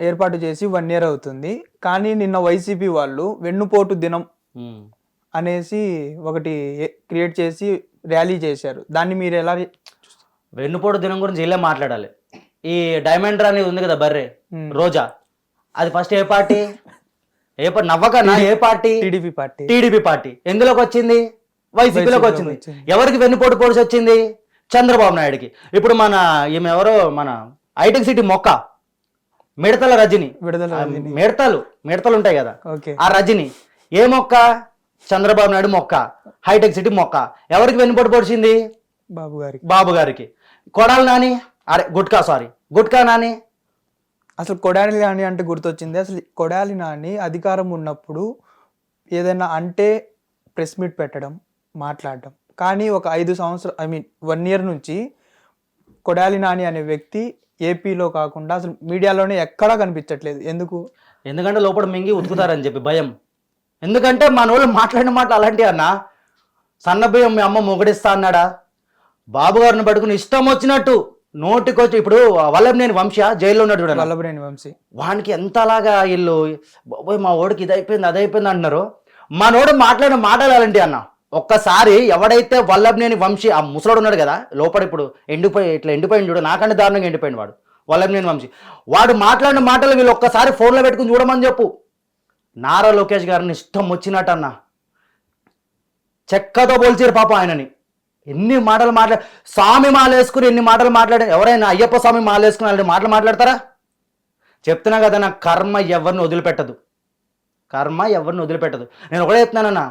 ఏర్పాటు చేసి one year అవుతుంది. కానీ నిన్న వైసీపీ వాళ్ళు వెన్నుపోటు దినం. అనేసి ఒకటి క్రియేట్ చేసి ర్యాలీ చేశారు. దాన్ని మీరు ఎలా వెన్నుపోటు దినం గురించి వీళ్ళే మాట్లాడాలి. ఈ డైమండ్ అనేది ఉంది కదా బర్రె. రోజా. అది ఫస్ట్ ఏ పార్టీ? ఏ పార్టీ నవ్వకనా? ఏ party? TDP party. TDP party. ఎందులోకి వచ్చింది? వైసీపీలోకి వచ్చింది. ఎవరికి వెన్నుపోటు పొడిచి వచ్చింది? చంద్రబాబు నాయుడుకి. ఇప్పుడు మన ఈమె ఎవరో? మన హైటెక్ సిటీ మొక్క. మిడతల రజని. విడుదల రజని. మిడతలు మిడతలు ఉంటాయి కదా. ఓకే. ఆ రజని ఏ మొక్క? చంద్రబాబు నాయుడు మొక్క హైటెక్ సిటీ మొక్క. ఎవరికి వెన్నుపోటు పొడిచింది? బాబు గారికి. బాబు గారికి. కొడాలి నాని? అరే గుట్కా సారీ గుట్కా నాని? అసలు కొడాలి నాని అంటే గుర్తొచ్చింది. అసలు కొడాలి నాని అధికారం ఉన్నప్పుడు ఏదైనా అంటే ప్రెస్ మీట్ పెట్టడం మాట్లాడడం. కానీ ఒక ఐదు సంవత్సరం ఐ మీన్ వన్ ఇయర్ నుంచి కొడాలి నాని అనే వ్యక్తి ఏపీలో కాకుండా అసలు మీడియాలోనే ఎక్కడా కనిపించట్లేదు. ఎందుకు? ఎందుకంటే లోపల మింగి ఉతుకుతారని చెప్పి భయం. ఎందుకంటే మన వాళ్ళు మాట్లాడిన మాటలు అలాంటివి అన్న సన్న బియ్యం మీ అమ్మ మొగడిస్తా అన్నాడా? బాబు గారిని పట్టుకుని ఇష్టం వచ్చినట్టు నోటికొచ్చి ఇప్పుడు వల్లభనేని వంశ జైల్లో ఉన్నాడు చూడండి వల్లభనేని వంశీ. వానికి ఎంతలాగా వీళ్ళు బాబోయ్ మా ఓడికి ఇది అయిపోయింది అది అయిపోయింది అంటున్నారు. మనోడు మాట్లాడిన మాటలు అలాంటి అన్న. ఒక్కసారి ఎవడైతే వల్లభనేని వంశీ ఆ ముసలోడు ఉన్నాడు కదా లోపల ఇప్పుడు ఎండిపోయి ఇట్లా ఎండిపోయింది చూడు నాకంటే దారుణంగా ఎండిపోయింది వాడు వల్లభనేని వంశీ. వాడు మాట్లాడిన మాటలు వీళ్ళు ఒక్కసారి ఫోన్లో పెట్టుకుని చూడమని చెప్పు. నారా లోకేష్ గారిని ఇష్టం వచ్చినట్టు అన్న చెక్కతో పోల్చారు పాప ఆయనని. ఎన్ని మాటలు మాట్లా స్వామి మాలేసుకుని ఎన్ని మాటలు మాట్లాడే ఎవరైనా అయ్యప్ప స్వామి మాలేసుకుని అలాంటి మాటలు మాట్లాడతారా? చెప్తున్నా కదా నా కర్మ ఎవరిని వదిలిపెట్టదు. కర్మ ఎవరిని వదిలిపెట్టదు. నేను ఒకటే చెప్తున్నానన్నా.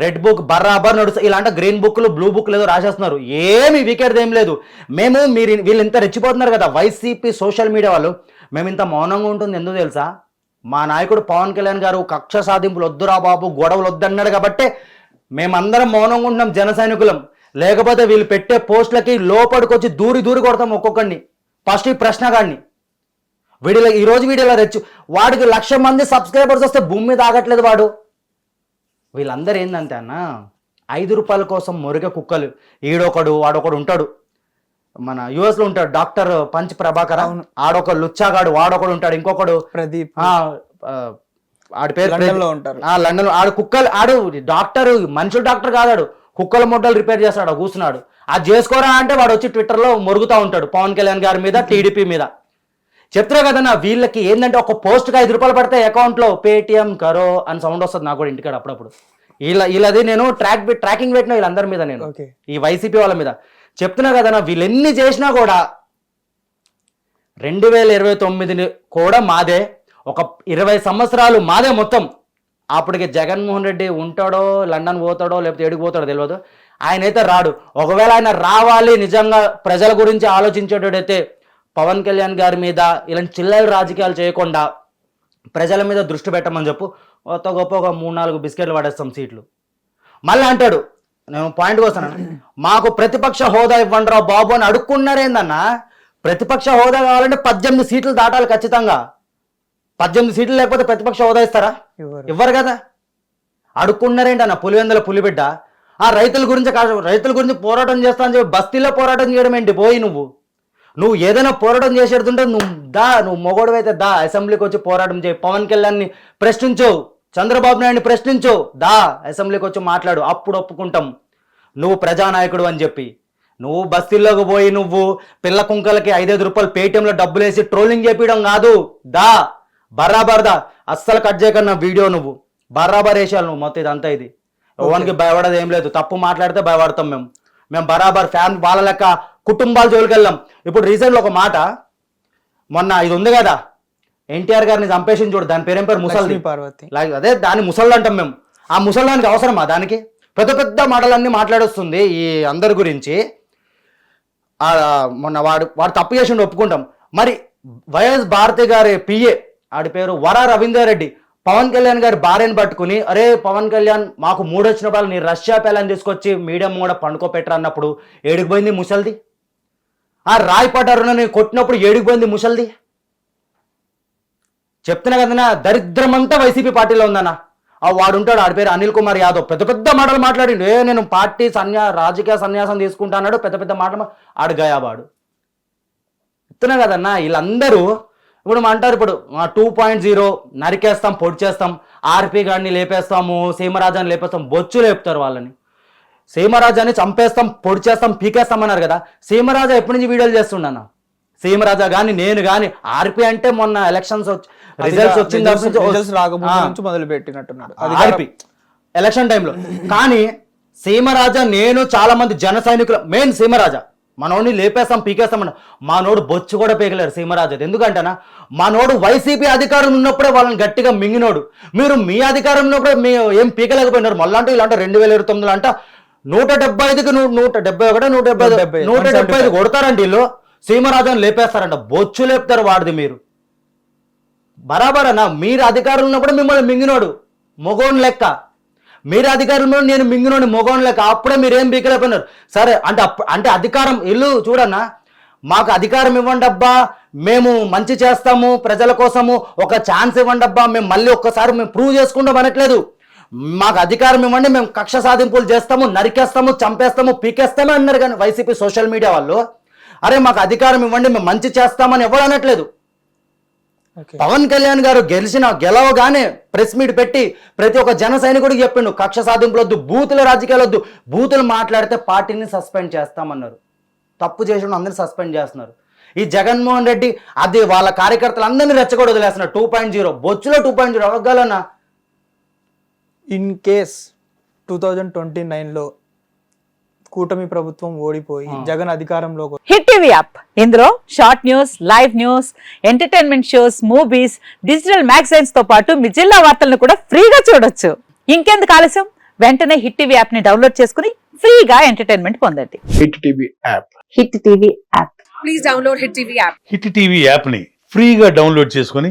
రెడ్ బుక్ బర్రాబర్ నడుస్తా ఇలాంటి గ్రీన్ బుక్లు బ్లూ బుక్లు లేదో రాసేస్తున్నారు. ఏమి వికెట్ ఏం లేదు. మేము మీరు వీళ్ళు ఇంత రెచ్చిపోతున్నారు కదా వైసీపీ సోషల్ మీడియా వాళ్ళు. మేము ఇంత మౌనంగా ఉంటుంది ఎందుకు తెలుసా? మా నాయకుడు పవన్ కళ్యాణ్ గారు కక్ష సాధింపులు వద్దురా బాబు గొడవలు వద్దన్నాడు కాబట్టి మేమందరం మౌనంగా ఉంటున్నాం జన సైనికులం. లేకపోతే వీళ్ళు పెట్టే పోస్టులకి లోపడికొచ్చి దూరి దూరి కొడతాం ఒక్కొక్కడిని. ఫస్ట్ ఈ ప్రశ్నగాడిని వీడిలో ఈ ఈరోజు వీడియోలో తెచ్చు వాడికి లక్ష మంది సబ్స్క్రైబర్స్ వస్తే భూమి మీద ఆగట్లేదు వాడు. వీళ్ళందరూ ఏందంటే అన్న ఐదు రూపాయల కోసం మురిగ కుక్కలు. ఈడొకడు వాడొకడు ఉంటాడు. మన యుఎస్లో ఉంటాడు డాక్టర్ పంచ్ ప్రభాకర్. ఆడొక లుచ్చాగాడు వాడొకడు ఉంటాడు. ఇంకొకడు ప్రదీప్. ఆడి పేరు లో ఉంటారు. ఆ లండన్ ఆడు కుక్కలు ఆడు డాక్టర్ మనుషులు డాక్టర్ కాదాడు. కుక్కల మొట్టలు రిపేర్ చేస్తాడు కూర్చున్నాడు. అది చేసుకోరా అంటే వాడు వచ్చి ట్విట్టర్లో మొరుగుతా ఉంటాడు పవన్ కళ్యాణ్ గారి మీద టీడీపీ మీద. చెప్తున్నా కదన్నా వీళ్ళకి ఏంటంటే ఒక పోస్ట్కి ఐదు రూపాయలు పడితే అకౌంట్లో పేటిఎం కరో అని సౌండ్ వస్తుంది నాకు కూడా ఇంటికాడ అప్పుడప్పుడు. వీళ్ళ వీళ్ళది నేను ట్రాక్ ట్రాకింగ్ పెట్టిన వీళ్ళందరి మీద నేను. ఈ వైసీపీ వాళ్ళ మీద. చెప్తున్నా కదన్నా వీళ్ళు ఎన్ని చేసినా కూడా రెండు వేల ఇరవై తొమ్మిదిని కూడా మాదే. ఒక ఇరవై సంవత్సరాలు మాదే మొత్తం. అప్పటికి జగన్మోహన్ రెడ్డి ఉంటాడో లండన్ పోతాడో లేకపోతే ఏడికి పోతాడో తెలియదు ఆయన అయితే రాడు. ఒకవేళ ఆయన రావాలి నిజంగా ప్రజల గురించి ఆలోచించేటోడైతే పవన్ కళ్యాణ్ గారి మీద ఇలాంటి చిల్లర రాజకీయాలు చేయకుండా ప్రజల మీద దృష్టి పెట్టమని చెప్పు. కొత్త గొప్ప ఒక మూడు నాలుగు బిస్కెట్లు పడేస్తాం సీట్లు. మళ్ళీ అంటాడు నేను పాయింట్కి వస్తాను మాకు ప్రతిపక్ష హోదా ఇవ్వండి రా బాబు అని అడుక్కున్నారేందన్నా ప్రతిపక్ష హోదా కావాలంటే పద్దెనిమిది సీట్లు దాటాలి ఖచ్చితంగా. పద్దెనిమిది సీట్లు లేకపోతే ప్రతిపక్ష హోదా ఇస్తారా? ఇవ్వరు. కదా. అడుక్కున్నారేంటన్న పులివెందుల పులిబిడ్డ. ఆ రైతుల గురించి రైతుల గురించి పోరాటం చేస్తా అని చెప్పి బస్తీలో పోరాటం చేయడం ఏంటి? పోయి నువ్వు. నువ్వు ఏదైనా పోరాటం చేసేడుతుంటే నువ్వు దా నువ్వు మొగోడు అయితే దా అసెంబ్లీకి వచ్చి పోరాటం చేయి. పవన్ కళ్యాణ్ని ప్రశ్నించు చంద్రబాబు నాయుడిని ప్రశ్నించు దా అసెంబ్లీకి వచ్చి మాట్లాడు అప్పుడు ఒప్పుకుంటాం. నువ్వు ప్రజానాయకుడు అని చెప్పి. నువ్వు బస్తీల్లోకి పోయి నువ్వు పిల్ల కుంకలకి ఐదైదు రూపాయలు పేటిఎంలో డబ్బులు వేసి ట్రోలింగ్ చేపించడం కాదు. దా బరాబర్ దా అస్సలు కట్ చేయకన్నా వీడియో నువ్వు. బరాబర్ వేసాను నువ్వు మొత్తం ఇదంతా ఇది. ఎవరికి భయపడదు ఏం లేదు. తప్పు మాట్లాడితే భయపడతాం మేము. మేము బరాబర్ ఫ్యాన్ వాళ్ళ లెక్క కుటుంబాల జోలికి వెళ్ళాం. ఇప్పుడు రీసెంట్లో ఒక మాట. మొన్న ఇది ఉంది కదా. ఎన్టీఆర్ గారిని చంపేసింది చూడు దాని పేరేం పేరు? ముసల్ది. లక్ష్మీ పార్వతి. అదే దాని ముసళ్ళు అంటాం మేము. ఆ ముసళ్ళానికి అవసరమా దానికి? పెద్ద పెద్ద మాటలన్నీ మాట్లాడొస్తుంది ఈ అందరి గురించి. మొన్న వాడు వాడు తప్పు చేసిండు ఒప్పుకుంటాం. మరి వైఎస్ భారతి గారి పిఏ ఆడి పేరు వర రవీందర్ రెడ్డి. పవన్ కళ్యాణ్ గారి భార్యను పట్టుకుని అరే పవన్ కళ్యాణ్ మాకు మూడు వచ్చినప్పుడు నీ రష్యా పేలని తీసుకొచ్చి మీడియం కూడా పండుకోపెట్టరు అన్నప్పుడు ఏడికి పోయింది ముసల్ది? ఆ రాయిపాట పడ్డారునని కొట్టినప్పుడు ఏడిగిపోయింది ముసల్ది. చెప్తున్నా కదన్నా దరిద్రమంతా వైసీపీ పార్టీలో ఉందన్న. ఆ వాడు ఉంటాడు ఆడి పేరు అనిల్ కుమార్ యాదవ్. పెద్ద పెద్ద మాటలు మాట్లాడిండు. ఏ నేను పార్టీ సన్యా రాజకీయ సన్యాసం తీసుకుంటా అన్నాడు పెద్ద పెద్ద మాటలు ఆడు గయాబాడు. చెప్తున్నా కదన్నా వీళ్ళందరూ ఇప్పుడు మా అంటారు ఇప్పుడు టూ పాయింట్ జీరో నరికేస్తాం పొడి చేస్తాం ఆర్పి గాడిని లేపేస్తాము సీమరాజాని లేపేస్తాం బొచ్చు లేపుతారు వాళ్ళని. సీమరాజాని చంపేస్తాం పొడి చేస్తాం పీకేస్తాం అన్నారు కదా. సీమరాజా ఎప్పటి నుంచి వీడియోలు చేస్తుండన్న? సీమరాజా కానీ నేను కానీ ఆర్పి అంటే మొన్న ఎలక్షన్స్ వచ్చి రిజల్ట్స్. నుంచి మొదలు పెట్టినట్టున్నాడు. ఆర్పి. ఎలక్షన్ టైంలో కానీ సీమరాజా నేను చాలా మంది జన సైనికులు మెయిన్ సీమరాజా. మనోడిని లేపేస్తాం పీకేస్తామన్న మనోడు బొచ్చు కూడా పీకలేరు సీమరాజా ఎందుకంటేనా మనోడు వైసీపీ అధికారం ఉన్నప్పుడే వాళ్ళని గట్టిగా మింగినోడు. మీరు మీ అధికారం ఉన్నప్పుడే మీ ఏం పీకలేకపోయినారు. మళ్ళీ అంటే ఇలాంటి రెండు వేల ఇరవై తొమ్మిదిలో అంట నూట డెబ్బై ఐదుకి నూట డెబ్బై ఒకటి నూట డెబ్బై నూట డెబ్బై ఐదు. 175. కొడతారండి వీళ్ళు సీమరాజాని లేపేస్తారంట. బొచ్చు లేపుతారు వాడిది మీరు. బరాబర్ అన్న మీరు అధికారంలో ఉన్నప్పుడు మిమ్మల్ని మింగినోడు. మొగోన్ లెక్క. మీరు అధికారంలో నేను మింగినోడు మొగోన్ లెక్క. అప్పుడే మీరు ఏం బీకలేకపోయినారు? సరే అంటే అంటే అధికారం ఇల్లు చూడన్నా. మాకు అధికారం ఇవ్వండి అబ్బా. మేము మంచి చేస్తాము. ప్రజల కోసము ఒక ఛాన్స్ ఇవ్వండి అబ్బా. మేము మళ్ళీ ఒక్కసారి మేము ప్రూవ్ చేసుకుంటాం అనట్లేదు. మాకు అధికారం ఇవ్వండి మేము కక్ష సాధింపులు చేస్తాము నరికేస్తాము చంపేస్తాము పీకేస్తామే అన్నారు కానీ వైసీపీ సోషల్ మీడియా వాళ్ళు. అరే మాకు అధికారం ఇవ్వండి మేము మంచి చేస్తామని ఎవరు అనట్లేదు. పవన్ కళ్యాణ్ గారు గెలిచిన గెలవగానే ప్రెస్ మీట్ పెట్టి ప్రతి ఒక్క జన సైనికుడికి చెప్పిండు కక్ష సాధింపులు వద్దు బూతుల రాజకీయాలు వద్దు బూతులు మాట్లాడితే పార్టీని సస్పెండ్ చేస్తామన్నారు. తప్పు చేసిన అందరిని సస్పెండ్ చేస్తున్నారు. ఈ జగన్మోహన్ రెడ్డి అది వాళ్ళ కార్యకర్తలు అందరినీ రెచ్చగొడ వదిలేస్తున్నారు టూ పాయింట్ జీరో. బొచ్చులో two point zero. అవగాలన్నా in case two thousand twenty నైన్లో కూటమి ప్రభుత్వం ఓడిపోయి జగన్ అధికారంలోకి హిట్ టీవీ యాప్. ఇందులో short news live news entertainment shows movies digital మ్యాగజైన్స్తో పాటు మీ జిల్లా వార్తలను కూడా ఫ్రీగా చూడొచ్చు. ఇంకెందుకు ఆలస్యం? వెంటనే హిట్ టీవీ యాప్ని డౌన్లోడ్ చేసుకుని ఫ్రీగా ఎంటర్టైన్మెంట్ పొందండి. Hit TV app. Hit TV app. Hit TV యాప్ని ఫ్రీగా డౌన్లోడ్ చేసుకొని